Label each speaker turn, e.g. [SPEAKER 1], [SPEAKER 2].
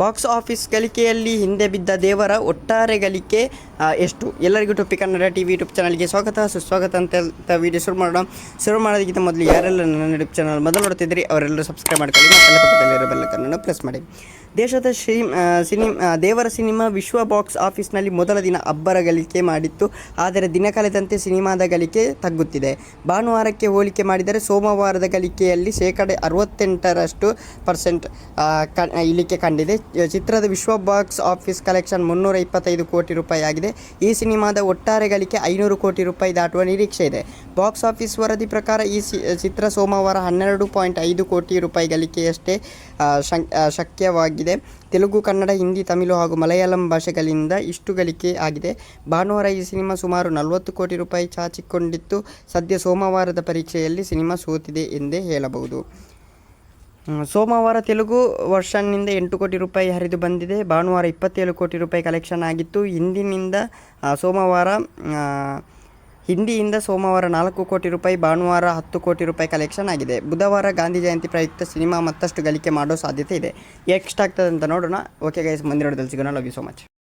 [SPEAKER 1] Box office ಗಳಿಕೆಯಲ್ಲಿ ಹಿಂದೆ ಬಿದ್ದ ದೇವರ ಒಟ್ಟಾರೆ ಗಳಿಕೆ ಎಷ್ಟು? ಎಲ್ಲರಿಗೂ ಟೊಪ್ಪಿ ಕನ್ನಡ ಟಿ ವಿ ಯೂಟ್ಯೂಬ್ ಚಾನಲ್ಗೆ ಸ್ವಾಗತ, ಸುಸ್ವಾಗತ ಅಂತ ವಿಡಿಯೋ ಶುರು ಮಾಡೋಣ. ಶುರು ಮಾಡೋದಕ್ಕಿಂತ ಮೊದಲು ಯಾರೆಲ್ಲ ನನ್ನ ಯೂಟ್ಯೂಬ್ ಚಾನಲ್ ಮೊದಲು ನೋಡ್ತಿದ್ರಿ ಅವರೆಲ್ಲರೂ ಸಬ್ಸ್ಕ್ರೈಬ್ ಮಾಡ್ಕೊಳ್ಳಿ ಮತ್ತೆ ಪಕ್ಕದಲ್ಲಿರೋ ಕನ್ನಡ ಪ್ರೆಸ್ ಮಾಡಿ. ದೇಶದ ಶ್ರೀ ಸಿನಿಮಾ ದೇವರ ಸಿನಿಮಾ ವಿಶ್ವ ಬಾಕ್ಸ್ ಆಫೀಸ್ನಲ್ಲಿ ಮೊದಲ ದಿನ ಅಬ್ಬರ ಗಳಿಕೆ ಮಾಡಿತ್ತು. ಆದರೆ ದಿನ ಕಳೆದಂತೆ ಸಿನಿಮಾದ ಗಳಿಕೆ ತಗ್ಗುತ್ತಿದೆ. ಭಾನುವಾರಕ್ಕೆ ಹೋಲಿಕೆ ಮಾಡಿದರೆ ಸೋಮವಾರದ ಗಳಿಕೆಯಲ್ಲಿ ಶೇಕಡ ಅರವತ್ತೆಂಟರಷ್ಟು ಪರ್ಸೆಂಟ್ ಕ, ಇಳಿಕೆ ಕಂಡಿದೆ. ಚಿತ್ರದ ವಿಶ್ವ ಬಾಕ್ಸ್ ಆಫೀಸ್ ಕಲೆಕ್ಷನ್ ಮುನ್ನೂರ ಇಪ್ಪತ್ತೈದು ಕೋಟಿ ರೂಪಾಯಿ ಆಗಿದೆ. ಈ ಸಿನಿಮಾದ ಒಟ್ಟಾರೆ ಗಳಿಕೆ ಐನೂರು ಕೋಟಿ ರೂಪಾಯಿ ದಾಟುವ ನಿರೀಕ್ಷೆ ಇದೆ. ಬಾಕ್ಸ್ ಆಫೀಸ್ ವರದಿ ಪ್ರಕಾರ ಈ ಚಿತ್ರ ಸೋಮವಾರ ಹನ್ನೆರಡು ಪಾಯಿಂಟ್ ಐದು ಕೋಟಿ ರೂಪಾಯಿ ಗಳಿಕೆಯಷ್ಟೇ ಶಕ್ಯವಾಗಿದೆ. ತೆಲುಗು, ಕನ್ನಡ, ಹಿಂದಿ, ತಮಿಳು ಹಾಗೂ ಮಲಯಾಳಂ ಭಾಷೆಗಳಿಂದ ಇಷ್ಟು ಗಳಿಕೆ ಆಗಿದೆ. ಭಾನುವಾರ ಈ ಸಿನಿಮಾ ಸುಮಾರು ನಲವತ್ತು ಕೋಟಿ ರೂಪಾಯಿ ಚಾಚಿಕೊಂಡಿತ್ತು. ಸದ್ಯ ಸೋಮವಾರದ ಪರೀಕ್ಷೆಯಲ್ಲಿ ಸಿನಿಮಾ ಸೋತಿದೆ ಎಂದೇ ಹೇಳಬಹುದು. ಸೋಮವಾರ ತೆಲುಗು ವರ್ಷನ್ನಿಂದ ಎಂಟು ಕೋಟಿ ರೂಪಾಯಿ ಹರಿದು ಬಂದಿದೆ. ಭಾನುವಾರ ಇಪ್ಪತ್ತೇಳು ಕೋಟಿ ರೂಪಾಯಿ ಕಲೆಕ್ಷನ್ ಆಗಿತ್ತು. ಹಿಂದಿನಿಂದ ಸೋಮವಾರ ಹಿಂದಿಯಿಂದ ಸೋಮವಾರ ನಾಲ್ಕು ಕೋಟಿ ರೂಪಾಯಿ, ಭಾನುವಾರ ಹತ್ತು ಕೋಟಿ ರೂಪಾಯಿ ಕಲೆಕ್ಷನ್ ಆಗಿದೆ. ಬುಧವಾರ ಗಾಂಧಿ ಜಯಂತಿ ಪ್ರಯುಕ್ತ ಸಿನಿಮಾ ಮತ್ತಷ್ಟು ಗಳಿಕೆ ಮಾಡೋ ಸಾಧ್ಯತೆ ಇದೆ. ಎಷ್ಟಾಗ್ತದೆ ಅಂತ ನೋಡೋಣ. ಓಕೆ ಗೈಸ್ ಮುಂದಿನ ಸಿಗೋಣ. Love you so much